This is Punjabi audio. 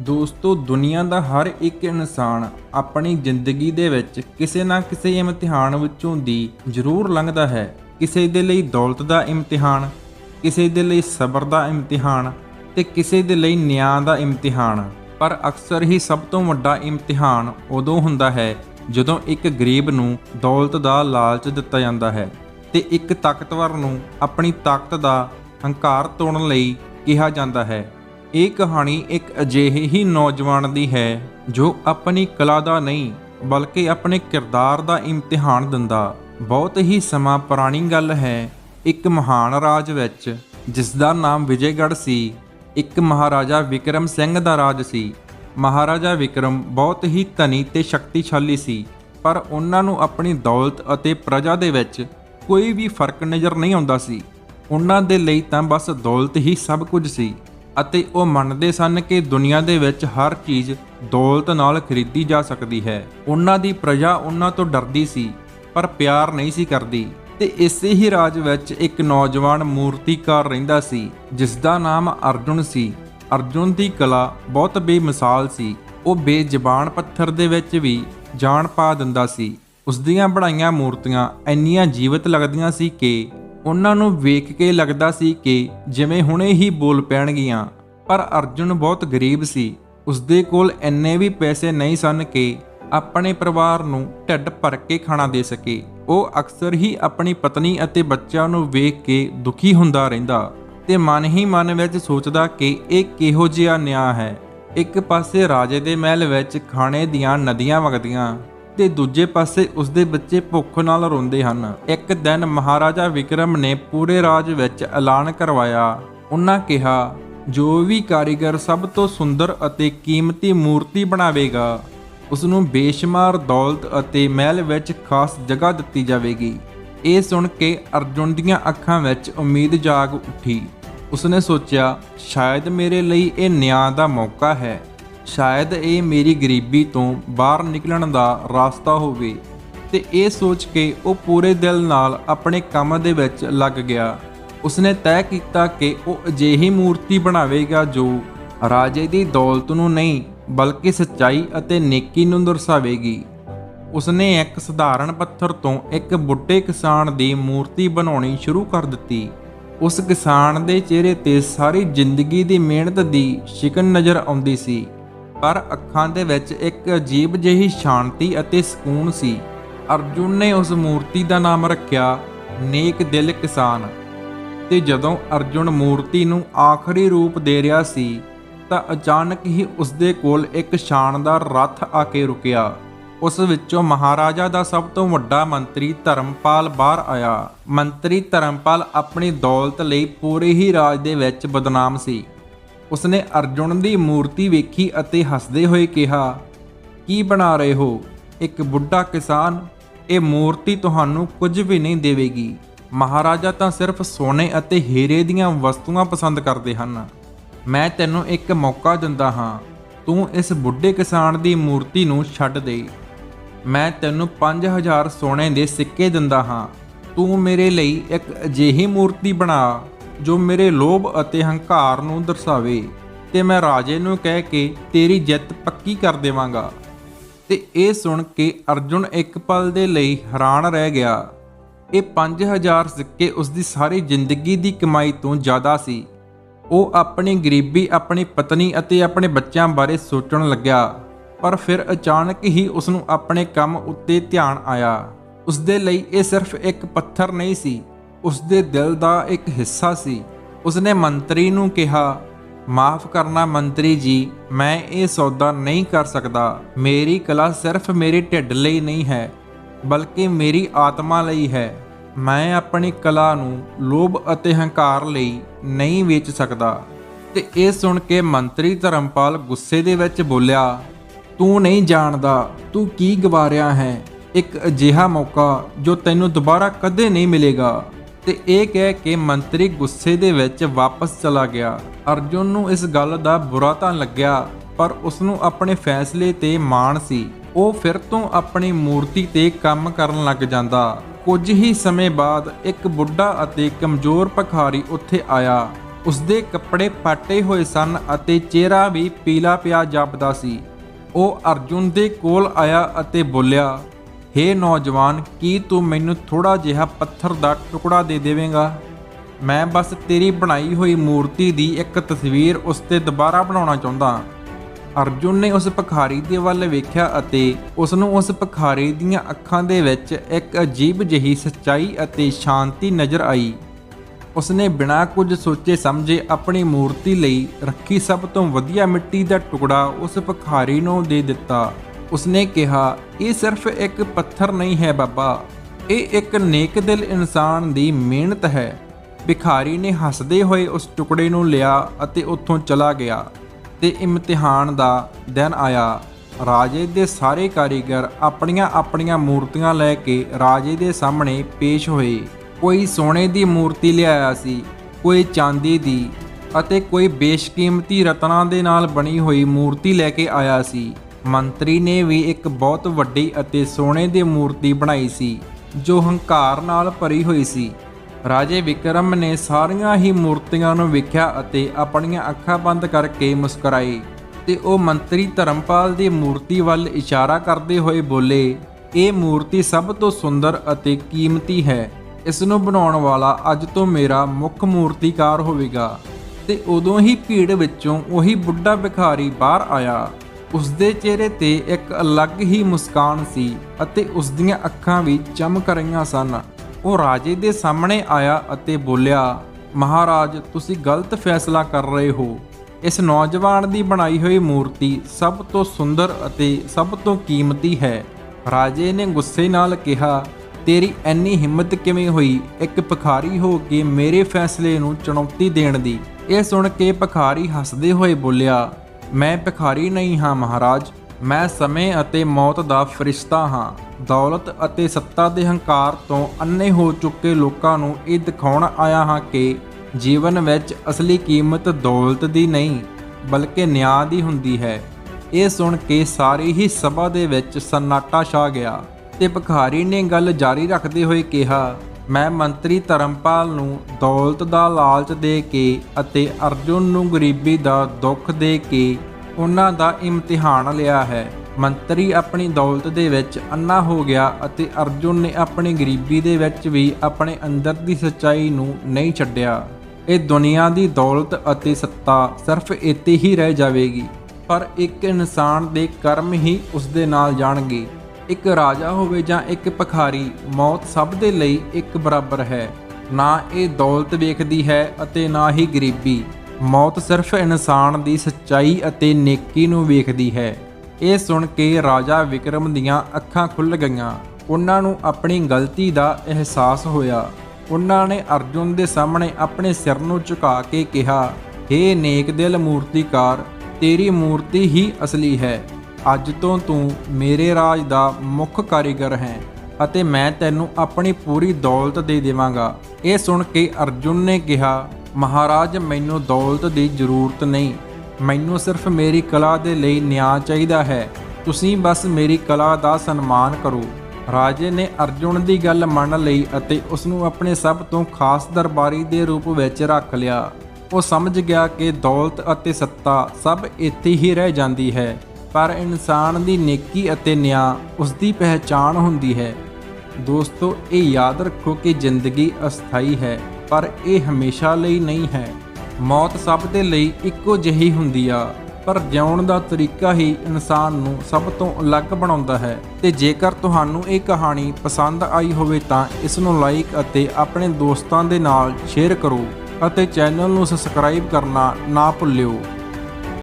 ਦੋਸਤੋ, ਦੁਨੀਆ ਦਾ ਹਰ ਇੱਕ ਇਨਸਾਨ ਆਪਣੀ ਜ਼ਿੰਦਗੀ ਦੇ ਵਿੱਚ ਕਿਸੇ ਨਾ ਕਿਸੇ ਇਮਤਿਹਾਨ ਵਿੱਚੋਂ ਦੀ ਜ਼ਰੂਰ ਲੰਘਦਾ ਹੈ। ਕਿਸੇ ਦੇ ਲਈ ਦੌਲਤ ਦਾ ਇਮਤਿਹਾਨ, ਕਿਸੇ ਦੇ ਲਈ ਸਬਰ ਦਾ ਇਮਤਿਹਾਨ ਤੇ ਕਿਸੇ ਦੇ ਲਈ ਨਿਆਂ ਦਾ ਇਮਤਿਹਾਨ। ਪਰ ਅਕਸਰ ਹੀ ਸਭ ਤੋਂ ਵੱਡਾ ਇਮਤਿਹਾਨ ਉਦੋਂ ਹੁੰਦਾ ਹੈ ਜਦੋਂ ਇੱਕ ਗਰੀਬ ਨੂੰ ਦੌਲਤ ਦਾ ਲਾਲਚ ਦਿੱਤਾ ਜਾਂਦਾ ਹੈ ਤੇ ਇੱਕ ਤਾਕਤਵਰ ਨੂੰ ਆਪਣੀ ਤਾਕਤ ਦਾ ਹੰਕਾਰ ਤੋੜਨ ਲਈ ਕਿਹਾ ਜਾਂਦਾ ਹੈ। ਇਹ ਕਹਾਣੀ ਇੱਕ ਅਜਿਹੇ ਹੀ ਨੌਜਵਾਨ ਦੀ ਹੈ ਜੋ ਆਪਣੀ ਕਲਾ ਦਾ ਨਹੀਂ, ਬਲਕਿ ਆਪਣੇ ਕਿਰਦਾਰ ਦਾ ਇਮਤਿਹਾਨ ਦਿੰਦਾ। ਬਹੁਤ ਹੀ ਸਮਾਂ ਪੁਰਾਣੀ ਗੱਲ ਹੈ ਇੱਕ ਮਹਾਨ ਰਾਜ ਵਿੱਚ ਜਿਸ ਦਾ ਨਾਮ ਵਿਜੇਗੜ੍ਹ ਸੀ। ਇੱਕ ਮਹਾਰਾਜਾ ਵਿਕਰਮ ਸਿੰਘ ਦਾ ਰਾਜ ਸੀ। ਮਹਾਰਾਜਾ ਵਿਕਰਮ ਬਹੁਤ ਹੀ ਧਨੀ ਤੇ ਸ਼ਕਤੀਸ਼ਾਲੀ ਸੀ, ਪਰ ਉਹਨਾਂ ਨੂੰ ਆਪਣੀ ਦੌਲਤ ਅਤੇ ਪ੍ਰਜਾ ਦੇ ਵਿੱਚ ਕੋਈ ਵੀ ਫ਼ਰਕ ਨਜ਼ਰ ਨਹੀਂ ਆਉਂਦਾ ਸੀ। ਉਹਨਾਂ ਦੇ ਲਈ ਤਾਂ ਬਸ ਦੌਲਤ ਹੀ ਸਭ ਕੁਝ ਸੀ। ਅਤੇ ਉਹ ਮੰਨਦੇ ਸਨ ਕਿ ਦੁਨੀਆ ਦੇ ਵਿੱਚ ਹਰ ਚੀਜ਼ ਦੌਲਤ ਨਾਲ ਖਰੀਦੀ ਜਾ ਸਕਦੀ ਹੈ। ਉਹਨਾਂ ਦੀ ਪ੍ਰਜਾ ਉਹਨਾਂ ਤੋਂ ਡਰਦੀ ਸੀ, ਪਰ ਪਿਆਰ ਨਹੀਂ ਸੀ ਕਰਦੀ। ਤੇ ਇਸੇ ਹੀ ਰਾਜ ਵਿੱਚ ਇੱਕ ਨੌਜਵਾਨ ਮੂਰਤੀਕਾਰ ਰਹਿੰਦਾ ਸੀ ਜਿਸ ਦਾ ਨਾਮ ਅਰਜੁਨ ਸੀ। ਅਰਜੁਨ ਦੀ ਕਲਾ ਬਹੁਤ ਬੇਮਿਸਾਲ ਸੀ। ਉਹ ਬੇਜ਼ਬਾਨ ਪੱਥਰ ਦੇ ਵਿੱਚ ਵੀ ਜਾਨ ਪਾ ਦਿੰਦਾ ਸੀ। ਉਸ ਦੀਆਂ ਬਣਾਈਆਂ ਮੂਰਤੀਆਂ ਇੰਨੀਆਂ ਜੀਵਤ ਲੱਗਦੀਆਂ ਸੀ ਕਿ ਉਹਨਾਂ ਨੂੰ ਵੇਖ ਕੇ ਲੱਗਦਾ ਸੀ ਕਿ ਜਿਵੇਂ ਹੁਣੇ ਹੀ ਬੋਲ ਪੈਣਗੀਆਂ, ਪਰ ਅਰਜੁਨ ਬਹੁਤ ਗਰੀਬ ਸੀ। ਉਸਦੇ ਕੋਲ ਇੰਨੇ ਵੀ ਪੈਸੇ ਨਹੀਂ ਸਨ ਕਿ ਆਪਣੇ ਪਰਿਵਾਰ ਨੂੰ ਢਿੱਡ ਭਰ ਕੇ ਖਾਣਾ ਦੇ ਸਕੇ। ਉਹ ਅਕਸਰ ਹੀ ਆਪਣੀ ਪਤਨੀ ਅਤੇ ਬੱਚਿਆਂ ਨੂੰ ਵੇਖ ਕੇ ਦੁਖੀ ਹੁੰਦਾ ਰਹਿੰਦਾ ਤੇ ਮਨ ਹੀ ਮਨ ਵਿੱਚ ਸੋਚਦਾ ਕਿ ਇਹ ਕਿਹੋ ਜਿਹਾ ਨਿਆਂ ਹੈ। ਇੱਕ ਪਾਸੇ ਰਾਜੇ ਦੇ ਮਹਿਲ ਵਿੱਚ ਖਾਣੇ ਦੀਆਂ ਨਦੀਆਂ ਵਗਦੀਆਂ ਤੇ ਦੂਜੇ ਪਾਸੇ ਉਸਦੇ ਬੱਚੇ ਭੁੱਖ ਨਾਲ ਰੋਂਦੇ ਹਨ। ਇੱਕ ਦਿਨ ਮਹਾਰਾਜਾ ਵਿਕਰਮ ਨੇ ਪੂਰੇ ਰਾਜ ਵਿੱਚ ਐਲਾਨ ਕਰਵਾਇਆ। ਉਹਨਾਂ ਕਿਹਾ, ਜੋ ਵੀ ਕਾਰੀਗਰ ਸਭ ਤੋਂ ਸੁੰਦਰ ਅਤੇ ਕੀਮਤੀ ਮੂਰਤੀ ਬਣਾਵੇਗਾ ਉਸ ਨੂੰ ਬੇਸ਼ੁਮਾਰ ਦੌਲਤ ਅਤੇ ਮਹਿਲ ਵਿੱਚ ਖਾਸ ਜਗ੍ਹਾ ਦਿੱਤੀ ਜਾਵੇਗੀ। ਇਹ ਸੁਣ ਕੇ ਅਰਜੁਨ ਦੀਆਂ ਅੱਖਾਂ ਵਿੱਚ ਉਮੀਦ ਜਾਗ ਉੱਠੀ। ਉਸਨੇ ਸੋਚਿਆ, ਸ਼ਾਇਦ ਮੇਰੇ ਲਈ ਇਹ ਨਿਆਂ ਦਾ ਮੌਕਾ ਹੈ। ਸ਼ਾਇਦ ਇਹ ਮੇਰੀ ਗਰੀਬੀ ਤੋਂ ਬਾਹਰ ਨਿਕਲਣ ਦਾ ਰਾਸਤਾ ਹੋਵੇ। ਤੇ ਇਹ ਸੋਚ ਕੇ ਉਹ ਪੂਰੇ ਦਿਲ ਨਾਲ ਆਪਣੇ ਕੰਮ ਦੇ ਵਿੱਚ ਲੱਗ ਗਿਆ। ਉਸਨੇ ਤੈਅ ਕੀਤਾ ਕਿ ਉਹ ਅਜਿਹੀ ਮੂਰਤੀ ਬਣਾਵੇਗਾ ਜੋ ਰਾਜੇ ਦੀ ਦੌਲਤ ਨੂੰ ਨਹੀਂ, ਬਲਕਿ ਸੱਚਾਈ ਅਤੇ ਨੇਕੀ ਨੂੰ ਦਰਸਾਵੇਗੀ। ਉਸਨੇ ਇੱਕ ਸਧਾਰਨ ਪੱਥਰ ਤੋਂ ਇੱਕ ਬੁੱਢੇ ਕਿਸਾਨ ਦੀ ਮੂਰਤੀ ਬਣਾਉਣੀ ਸ਼ੁਰੂ ਕਰ ਦਿੱਤੀ। ਉਸ ਕਿਸਾਨ ਦੇ ਚਿਹਰੇ ਤੇ ਸਾਰੀ ਜ਼ਿੰਦਗੀ ਦੀ ਮਿਹਨਤ ਦੀ ਸ਼ਿਕਨ ਨਜ਼ਰ ਆਉਂਦੀ ਸੀ। ਪਰ ਅੱਖਾਂ ਦੇ ਵਿੱਚ ਇੱਕ ਅਜੀਬ ਜਿਹੀ ਸ਼ਾਂਤੀ ਅਤੇ ਸਕੂਨ ਸੀ। ਅਰਜੁਨ ਨੇ ਉਸ ਮੂਰਤੀ ਦਾ ਨਾਮ ਰੱਖਿਆ, ਨੇਕ ਦਿਲ ਕਿਸਾਨ। ਤੇ ਜਦੋਂ ਅਰਜੁਨ ਮੂਰਤੀ ਨੂੰ ਆਖਰੀ ਰੂਪ ਦੇ ਰਿਹਾ ਸੀ, ਤਾਂ ਅਚਾਨਕ ਹੀ ਉਸ ਦੇ ਕੋਲ ਇੱਕ ਸ਼ਾਨਦਾਰ ਰੱਥ ਆ ਕੇ ਰੁਕਿਆ। ਉਸ ਵਿੱਚੋਂ ਮਹਾਰਾਜਾ ਦਾ ਸਭ ਤੋਂ ਵੱਡਾ ਮੰਤਰੀ ਧਰਮਪਾਲ ਬਾਹਰ ਆਇਆ। ਮੰਤਰੀ ਧਰਮਪਾਲ ਆਪਣੀ ਦੌਲਤ ਲਈ ਪੂਰੇ ਹੀ ਰਾਜ ਦੇ ਵਿੱਚ ਬਦਨਾਮ ਸੀ। ਉਸਨੇ ਅਰਜੁਨ ਦੀ ਮੂਰਤੀ ਵੇਖੀ ਅਤੇ ਹੱਸਦੇ ਹੋਏ ਕਿਹਾ, ਕੀ ਬਣਾ ਰਹੇ ਹੋ? ਇੱਕ ਬੁੱਢਾ ਕਿਸਾਨ, ਇਹ ਮੂਰਤੀ ਤੁਹਾਨੂੰ ਕੁਝ ਵੀ ਨਹੀਂ ਦੇਵੇਗੀ। ਮਹਾਰਾਜਾ ਤਾਂ ਸਿਰਫ ਸੋਨੇ ਅਤੇ ਹੀਰੇ ਦੀਆਂ ਵਸਤੂਆਂ ਪਸੰਦ ਕਰਦੇ ਹਨ। ਮੈਂ ਤੈਨੂੰ ਇੱਕ ਮੌਕਾ ਦਿੰਦਾ ਹਾਂ। ਤੂੰ ਇਸ ਬੁੱਢੇ ਕਿਸਾਨ ਦੀ ਮੂਰਤੀ ਨੂੰ ਛੱਡ ਦੇ। ਮੈਂ ਤੈਨੂੰ 5000 ਸੋਨੇ ਦੇ ਸਿੱਕੇ ਦਿੰਦਾ ਹਾਂ। ਤੂੰ ਮੇਰੇ ਲਈ ਇੱਕ ਅਜਿਹੀ ਮੂਰਤੀ ਬਣਾ। ਜੋ ਮੇਰੇ ਲੋਭ ਅਤੇ ਹੰਕਾਰ ਨੂੰ ਦਰਸਾਵੇ ਤੇ ਮੈਂ ਰਾਜੇ ਨੂੰ ਕਹਿ ਕੇ ਤੇਰੀ ਜਿੱਤ ਪੱਕੀ ਕਰ ਦੇਵਾਂਗਾ। ਤੇ ਇਹ ਸੁਣ ਕੇ ਅਰਜੁਨ ਇੱਕ ਪਲ ਦੇ ਲਈ ਹੈਰਾਨ ਰਹਿ ਗਿਆ। ਇਹ 5000 ਸਿੱਕੇ ਉਸ ਦੀ ਸਾਰੀ ਜ਼ਿੰਦਗੀ ਦੀ ਕਮਾਈ ਤੋਂ ਜ਼ਿਆਦਾ ਸੀ। ਉਹ ਆਪਣੀ ਗਰੀਬੀ, ਆਪਣੀ ਪਤਨੀ ਅਤੇ ਆਪਣੇ ਬੱਚਿਆਂ ਬਾਰੇ ਸੋਚਣ ਲੱਗਿਆ, ਪਰ ਫਿਰ ਅਚਾਨਕ ਹੀ ਉਸ ਨੂੰ ਆਪਣੇ ਕੰਮ ਉੱਤੇ ਧਿਆਨ ਆਇਆ। ਉਸ ਦੇ ਲਈ ਇਹ ਸਿਰਫ ਇੱਕ ਪੱਥਰ ਨਹੀਂ ਸੀ ਉਸ ਦੇ ਦਿਲ ਦਾ ਇੱਕ ਹਿੱਸਾ ਸੀ। ਉਸਨੇ ਮੰਤਰੀ ਨੂੰ ਕਿਹਾ, ਮਾਫ ਕਰਨਾ ਮੰਤਰੀ ਜੀ, ਮੈਂ ਇਹ ਸੌਦਾ ਨਹੀਂ ਕਰ ਸਕਦਾ। ਮੇਰੀ ਕਲਾ ਸਿਰਫ ਮੇਰੇ ਢਿੱਡ ਲਈ ਨਹੀਂ ਹੈ, ਬਲਕਿ ਮੇਰੀ ਆਤਮਾ ਲਈ ਹੈ। ਮੈਂ ਆਪਣੀ ਕਲਾ ਨੂੰ ਲੋਭ ਅਤੇ ਹੰਕਾਰ ਲਈ ਨਹੀਂ ਵੇਚ ਸਕਦਾ। ਤੇ ਇਹ ਸੁਣ ਕੇ ਮੰਤਰੀ ਧਰਮਪਾਲ ਗੁੱਸੇ ਦੇ ਵਿੱਚ ਬੋਲਿਆ, ਤੂੰ ਨਹੀਂ ਜਾਣਦਾ, ਤੂੰ ਕੀ ਗਵਾ ਰਿਹਾ ਹੈ? ਇੱਕ ਅਜਿਹਾ ਮੌਕਾ ਜੋ ਤੈਨੂੰ ਦੁਬਾਰਾ ਕਦੇ ਨਹੀਂ ਮਿਲੇਗਾ। ਤੇ ਇਹ ਕਹਿ ਕੇ ਮੰਤਰੀ ਗੁੱਸੇ ਦੇ ਵਿੱਚ ਵਾਪਸ ਚਲਾ ਗਿਆ। ਅਰਜੁਨ ਨੂੰ ਇਸ ਗੱਲ ਦਾ ਬੁਰਾ ਤਾਂ ਲੱਗਿਆ, ਪਰ ਉਸ ਨੂੰ ਆਪਣੇ ਫੈਸਲੇ ਤੇ ਮਾਣ ਸੀ। ਉਹ ਫਿਰ ਤੋਂ ਆਪਣੀ ਮੂਰਤੀ ਤੇ ਕੰਮ ਕਰਨ ਲੱਗ ਜਾਂਦਾ। ਕੁਝ ਹੀ ਸਮੇਂ ਬਾਅਦ ਇੱਕ ਬੁੱਢਾ ਅਤੇ ਕਮਜ਼ੋਰ ਭਖਾਰੀ ਉੱਥੇ ਆਇਆ। ਉਸਦੇ ਕੱਪੜੇ ਪਾਟੇ ਹੋਏ ਸਨ ਅਤੇ ਚਿਹਰਾ ਵੀ ਪੀਲਾ ਪਿਆ ਜਾਪਦਾ ਸੀ। ਉਹ ਅਰਜੁਨ ਦੇ ਕੋਲ ਆਇਆ ਅਤੇ ਬੋਲਿਆ ਹੇ ਨੌਜਵਾਨ, ਕੀ ਤੂੰ ਮੈਨੂੰ ਥੋੜਾ ਜਿਹਾ ਪੱਥਰ ਦਾ ਟੁਕੜਾ ਦੇ ਦੇਵੇਂਗਾ? ਮੈਂ ਬਸ ਤੇਰੀ ਬਣਾਈ ਹੋਈ ਮੂਰਤੀ ਦੀ ਇੱਕ ਤਸਵੀਰ ਉਸ ਤੇ ਦੁਬਾਰਾ ਬਣਾਉਣਾ ਚਾਹੁੰਦਾ ਹਾਂ। ਅਰਜੁਨ ਨੇ ਉਸ ਭਿਖਾਰੀ ਦੇ ਵੱਲ ਵੇਖਿਆ ਅਤੇ ਉਸ ਨੂੰ ਉਸ ਭਿਖਾਰੀ ਦੀਆਂ ਅੱਖਾਂ ਦੇ ਵਿੱਚ ਇੱਕ ਅਜੀਬ ਜਿਹੀ ਸੱਚਾਈ ਅਤੇ ਸ਼ਾਂਤੀ ਨਜ਼ਰ ਆਈ। ਉਸਨੇ ਬਿਨਾਂ ਕੁਝ ਸੋਚੇ ਸਮਝੇ ਆਪਣੀ ਮੂਰਤੀ ਲਈ ਰੱਖੀ ਸਭ ਤੋਂ ਵਧੀਆ ਮਿੱਟੀ ਦਾ ਟੁਕੜਾ ਉਸ ਭਿਖਾਰੀ ਨੂੰ ਦੇ ਦਿੱਤਾ। ਉਸਨੇ ਕਿਹਾ, ਇਹ ਸਿਰਫ ਇੱਕ ਪੱਥਰ ਨਹੀਂ ਹੈ ਬਾਬਾ। ਇਹ ਇੱਕ ਨੇਕ ਦਿਲ ਇਨਸਾਨ ਦੀ ਮਿਹਨਤ ਹੈ। ਭਿਖਾਰੀ ਨੇ ਹੱਸਦੇ ਹੋਏ ਉਸ ਟੁਕੜੇ ਨੂੰ ਲਿਆ ਅਤੇ ਉੱਥੋਂ ਚਲਾ ਗਿਆ ਤੇ ਇਮਤਿਹਾਨ ਦਾ ਦਿਨ ਆਇਆ। ਰਾਜੇ ਦੇ ਸਾਰੇ ਕਾਰੀਗਰ ਆਪਣੀਆਂ ਆਪਣੀਆਂ ਮੂਰਤੀਆਂ ਲੈ ਕੇ ਰਾਜੇ ਦੇ ਸਾਹਮਣੇ ਪੇਸ਼ ਹੋਏ। ਕੋਈ ਸੋਨੇ ਦੀ ਮੂਰਤੀ ਲਿਆਇਆ ਸੀ, ਕੋਈ ਚਾਂਦੀ ਦੀ ਅਤੇ ਕੋਈ ਬੇਸ਼ਕੀਮਤੀ ਰਤਨਾਂ ਦੇ ਨਾਲ ਬਣੀ ਹੋਈ ਮੂਰਤੀ ਲੈ ਕੇ ਆਇਆ ਸੀ। ਮੰਤਰੀ ਨੇ ਵੀ ਇੱਕ ਬਹੁਤ ਵੱਡੀ ਅਤੇ ਸੋਨੇ ਦੀ ਮੂਰਤੀ ਬਣਾਈ ਸੀ, ਜੋ ਹੰਕਾਰ ਨਾਲ ਭਰੀ ਹੋਈ ਸੀ। ਰਾਜੇ ਵਿਕਰਮ ਨੇ ਸਾਰੀਆਂ ਹੀ ਮੂਰਤੀਆਂ ਨੂੰ ਵੇਖਿਆ ਅਤੇ ਆਪਣੀਆਂ ਅੱਖਾਂ ਬੰਦ ਕਰਕੇ ਮੁਸਕਰਾਏ ਤੇ ਉਹ ਮੰਤਰੀ ਧਰਮਪਾਲ ਦੀ ਮੂਰਤੀ ਵੱਲ ਇਸ਼ਾਰਾ ਕਰਦੇ ਹੋਏ ਬੋਲੇ, ਇਹ ਮੂਰਤੀ ਸਭ ਤੋਂ ਸੁੰਦਰ ਅਤੇ ਕੀਮਤੀ ਹੈ। ਇਸ ਨੂੰ ਬਣਾਉਣ ਵਾਲਾ ਅੱਜ ਤੋਂ ਮੇਰਾ ਮੁੱਖ ਮੂਰਤੀਕਾਰ ਹੋਵੇਗਾ। ਤੇ ਉਦੋਂ ਹੀ ਭੀੜ ਵਿੱਚੋਂ ਉਹੀ ਬੁੱਢਾ ਭਿਖਾਰੀ ਬਾਹਰ ਆਇਆ। ਉਸਦੇ ਚਿਹਰੇ ਤੇ ਇੱਕ ਅਲੱਗ ਹੀ ਮੁਸਕਾਨ ਸੀ ਅਤੇ ਉਸ ਦੀਆਂ ਅੱਖਾਂ ਵੀ ਚਮਕ ਰਹੀਆਂ ਸਨ। ਉਹ ਰਾਜੇ ਦੇ ਸਾਹਮਣੇ ਆਇਆ ਅਤੇ ਬੋਲਿਆ, ਮਹਾਰਾਜ, ਤੁਸੀਂ ਗਲਤ ਫੈਸਲਾ ਕਰ ਰਹੇ ਹੋ। ਇਸ ਨੌਜਵਾਨ ਦੀ ਬਣਾਈ ਹੋਈ ਮੂਰਤੀ ਸਭ ਤੋਂ ਸੁੰਦਰ ਅਤੇ ਸਭ ਤੋਂ ਕੀਮਤੀ ਹੈ। ਰਾਜੇ ਨੇ ਗੁੱਸੇ ਨਾਲ ਕਿਹਾ, ਤੇਰੀ ਐਨੀ ਹਿੰਮਤ ਕਿਵੇਂ ਹੋਈ? ਇੱਕ ਭਿਖਾਰੀ ਹੋ ਕੇ ਮੇਰੇ ਫੈਸਲੇ ਨੂੰ ਚੁਣੌਤੀ ਦੇਣ ਦੀ। ਇਹ ਸੁਣ ਕੇ ਭਿਖਾਰੀ ਹੱਸਦੇ ਹੋਏ ਬੋਲਿਆ ਮੈਂ ਭਿਖਾਰੀ ਨਹੀਂ ਹਾਂ ਮਹਾਰਾਜ, ਮੈਂ ਸਮੇਂ ਅਤੇ ਮੌਤ ਦਾ ਫਰਿਸ਼ਤਾ ਹਾਂ। ਦੌਲਤ ਅਤੇ ਸੱਤਾ ਦੇ ਹੰਕਾਰ ਤੋਂ ਅੰਨੇ ਹੋ ਚੁੱਕੇ ਲੋਕਾਂ ਨੂੰ ਇਹ ਦਿਖਾਉਣ ਆਇਆ ਹਾਂ ਕਿ ਜੀਵਨ ਵਿੱਚ ਅਸਲੀ ਕੀਮਤ ਦੌਲਤ ਦੀ ਨਹੀਂ, ਬਲਕਿ ਨਿਆਂ ਦੀ ਹੁੰਦੀ ਹੈ। ਇਹ ਸੁਣ ਕੇ ਸਾਰੀ ਹੀ ਸਭਾ ਦੇ ਵਿੱਚ ਸન્ਨਾਟਾ ਛਾ ਗਿਆ ਤੇ ਭਿਖਾਰੀ ਨੇ ਗੱਲ ਜਾਰੀ ਰੱਖਦੇ ਹੋਏ ਕਿਹਾ ਮੈਂ ਮੰਤਰੀ ਧਰਮਪਾਲ ਨੂੰ ਦੌਲਤ ਦਾ ਲਾਲਚ ਦੇ ਕੇ ਅਤੇ ਅਰਜੁਨ ਨੂੰ ਗਰੀਬੀ ਦਾ ਦੁੱਖ ਦੇ ਕੇ ਉਹਨਾਂ ਦਾ ਇਮਤਿਹਾਨ ਲਿਆ ਹੈ। ਮੰਤਰੀ ਆਪਣੀ ਦੌਲਤ ਦੇ ਵਿੱਚ ਅੰਨਾ ਹੋ ਗਿਆ ਅਤੇ ਅਰਜੁਨ ਨੇ ਆਪਣੀ ਗਰੀਬੀ ਦੇ ਵਿੱਚ ਵੀ ਆਪਣੇ ਅੰਦਰ ਦੀ ਸੱਚਾਈ ਨੂੰ ਨਹੀਂ ਛੱਡਿਆ। ਇਹ ਦੁਨੀਆ ਦੀ ਦੌਲਤ ਅਤੇ ਸੱਤਾ ਸਿਰਫ ਇੱਥੇ ਹੀ ਰਹਿ ਜਾਵੇਗੀ, ਪਰ ਇੱਕ ਇਨਸਾਨ ਦੇ ਕਰਮ ਹੀ ਉਸ ਦੇ ਨਾਲ ਜਾਣਗੇ। ਇੱਕ ਰਾਜਾ ਹੋਵੇ ਜਾਂ ਇੱਕ ਭਖਾਰੀ, ਮੌਤ ਸਭ ਦੇ ਲਈ ਇੱਕ ਬਰਾਬਰ ਹੈ। ਨਾ ਇਹ ਦੌਲਤ ਵੇਖਦੀ ਹੈ ਅਤੇ ਨਾ ਹੀ ਗਰੀਬੀ। ਮੌਤ ਸਿਰਫ ਇਨਸਾਨ ਦੀ ਸੱਚਾਈ ਅਤੇ ਨੇਕੀ ਨੂੰ ਵੇਖਦੀ ਹੈ। ਇਹ ਸੁਣ ਕੇ ਰਾਜਾ ਵਿਕਰਮ ਦੀਆਂ ਅੱਖਾਂ ਖੁੱਲ ਗਈਆਂ। ਉਹਨਾਂ ਨੂੰ ਆਪਣੀ ਗਲਤੀ ਦਾ ਅਹਿਸਾਸ ਹੋਇਆ। ਉਹਨਾਂ ਨੇ ਅਰਜੁਨ ਦੇ ਸਾਹਮਣੇ ਆਪਣੇ ਸਿਰ ਨੂੰ ਝੁਕਾ ਕੇ ਕਿਹਾ हे ਨੇਕ ਦਿਲ ਮੂਰਤੀਕਾਰ, ਤੇਰੀ ਮੂਰਤੀ ਹੀ ਅਸਲੀ ਹੈ। ਅੱਜ ਤੋਂ ਤੂੰ ਮੇਰੇ ਰਾਜ ਦਾ ਮੁੱਖ ਕਾਰੀਗਰ ਹੈ ਅਤੇ ਮੈਂ ਤੈਨੂੰ ਆਪਣੀ ਪੂਰੀ ਦੌਲਤ ਦੇ ਦੇਵਾਂਗਾ। ਇਹ ਸੁਣ ਕੇ ਅਰਜੁਨ ਨੇ ਕਿਹਾ, ਮਹਾਰਾਜ, ਮੈਨੂੰ ਦੌਲਤ ਦੀ ਜ਼ਰੂਰਤ ਨਹੀਂ। ਮੈਨੂੰ ਸਿਰਫ ਮੇਰੀ ਕਲਾ ਦੇ ਲਈ ਨਿਆਂ ਚਾਹੀਦਾ ਹੈ। ਤੁਸੀਂ ਬਸ ਮੇਰੀ ਕਲਾ ਦਾ ਸਨਮਾਨ ਕਰੋ। ਰਾਜੇ ਨੇ ਅਰਜੁਨ ਦੀ ਗੱਲ ਮੰਨ ਲਈ ਅਤੇ ਉਸ ਨੂੰ ਆਪਣੇ ਸਭ ਤੋਂ ਖਾਸ ਦਰਬਾਰੀ ਦੇ ਰੂਪ ਵਿੱਚ ਰੱਖ ਲਿਆ। ਉਹ ਸਮਝ ਗਿਆ ਕਿ ਦੌਲਤ ਅਤੇ ਸੱਤਾ ਸਭ ਇੱਥੇ ਹੀ ਰਹਿ ਜਾਂਦੀ ਹੈ। ਪਰ ਇਨਸਾਨ ਦੀ ਨੇਕੀ ਅਤੇ ਨਿਆਂ ਉਸ ਦੀ ਪਹਿਚਾਣ ਹੁੰਦੀ ਹੈ। ਦੋਸਤੋ, ਇਹ ਯਾਦ ਰੱਖੋ ਕਿ ਜ਼ਿੰਦਗੀ ਅਸਥਾਈ ਹੈ, ਪਰ ਇਹ ਹਮੇਸ਼ਾ ਲਈ ਨਹੀਂ ਹੈ। ਮੌਤ ਸਭ ਦੇ ਲਈ ਇੱਕੋ ਜਿਹੀ ਹੁੰਦੀ ਆ, ਪਰ ਜਿਉਣ ਦਾ ਤਰੀਕਾ ਹੀ ਇਨਸਾਨ ਨੂੰ ਸਭ ਤੋਂ ਅਲੱਗ ਬਣਾਉਂਦਾ ਹੈ। ਤੇ ਜੇਕਰ ਤੁਹਾਨੂੰ ਇਹ ਕਹਾਣੀ ਪਸੰਦ ਆਈ ਹੋਵੇ ਤਾਂ ਇਸ ਨੂੰ ਲਾਈਕ ਅਤੇ ਆਪਣੇ ਦੋਸਤਾਂ ਦੇ ਨਾਲ ਸ਼ੇਅਰ ਕਰੋ ਅਤੇ ਚੈਨਲ ਨੂੰ ਸਬਸਕ੍ਰਾਈਬ ਕਰਨਾ ਨਾ ਭੁੱਲਿਓ।